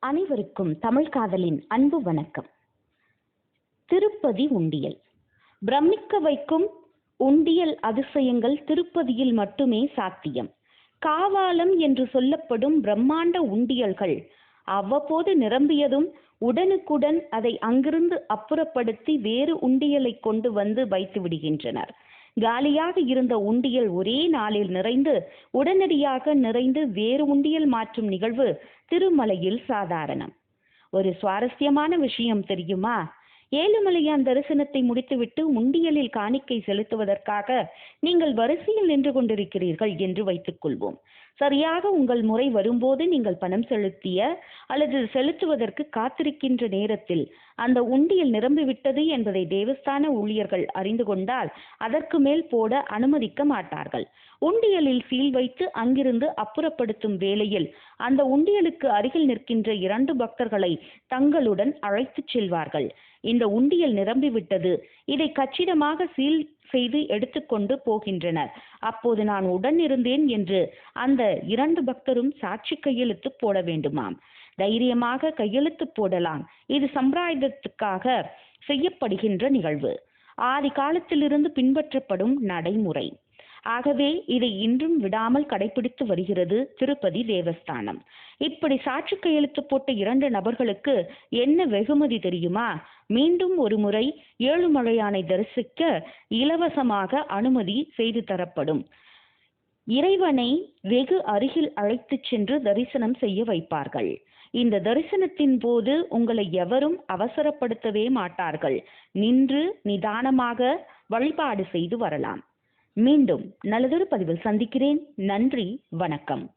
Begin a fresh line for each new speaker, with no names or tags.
அனைவருக்கும் தமிழ் காதலின் அன்பு வணக்கம். திருப்பதி உண்டியல். பிரமிக்க வைக்கும் உண்டியல் அதிசயங்கள் திருப்பதியில் மட்டுமே சாத்தியம். காவாலம் என்று சொல்லப்படும் பிரம்மாண்ட உண்டியல்கள் அவ்வப்போது நிரம்பியதும் உடனுக்குடன் அதை அங்கிருந்து அப்புறப்படுத்தி வேறு உண்டியலை கொண்டு வந்து வைத்து விடுகின்றனர். காலியாக இருந்த உண்டியல் ஒரே நாளில் நிறைந்து உடனடியாக நிறைந்து வேறு உண்டியல் மாற்றும் நிகழ்வு திருமலையில் சாதாரணம். ஒரு சுவாரஸ்யமான விஷயம் தெரியுமா? ஏழுமலையான் தரிசனத்தை முடித்துவிட்டு உண்டியலில் காணிக்கை செலுத்துவதற்காக நீங்கள் வரிசையில் நின்று கொண்டிருக்கிறீர்கள் என்று வைத்துக் கொள்வோம். சரியாக உங்கள் முறை வரும்போது நீங்கள் பணம் செலுத்திய அல்லது செலுத்துவதற்கு காத்திருக்கின்ற நேரத்தில் அந்த உண்டியல் நிரம்பிவிட்டது என்பதை தேவஸ்தான ஊழியர்கள் அறிந்து கொண்டால் அதற்கு மேல் போட அனுமதிக்க மாட்டார்கள். உண்டியலில் சீல் வைத்து அங்கிருந்து அப்புறப்படுத்தும் வேளையில் அந்த உண்டியலுக்கு அருகில் நிற்கின்ற இரண்டு பக்தர்களை தங்களுடன் அழைத்துச் செல்வார்கள். இந்த உண்டியல் நிரம்பிவிட்டது இதை கச்சிதமாக சீல் செய்து எடுத்துக்கொண்டு போகின்றனர். அப்போது நான் உடன் இருந்தேன் என்று அந்த இரண்டு பக்தரும் சாட்சி கையெழுத்து போட வேண்டுமாம். தைரியமாக கையெழுத்து போடலாம். இது சம்பிரதாயத்துக்காக செய்யப்படுகின்ற நிகழ்வு. ஆதி காலத்திலிருந்து பின்பற்றப்படும் நடைமுறை. ஆகவே இதை இன்றும் விடாமல் கடைபிடித்து வருகிறது திருப்பதி தேவஸ்தானம். இப்படி சாட்சி கையெழுத்து போட்ட இரண்டு நபர்களுக்கு என்ன வெகுமதி தெரியுமா? மீண்டும் ஒரு முறை ஏழுமலையானை தரிசிக்க இலவசமாக அனுமதி செய்து தரப்படும். இறைவனை வெகு அருகில் அழைத்துச் சென்று தரிசனம் செய்ய வைப்பார்கள். இந்த தரிசனத்தின் போது உங்களை எவரும் அவசரப்படுத்தவே மாட்டார்கள். நின்று நிதானமாக வழிபாடு செய்து வரலாம். மீண்டும் நல்லதொரு பதிவில் சந்திக்கிறேன். நன்றி வணக்கம்.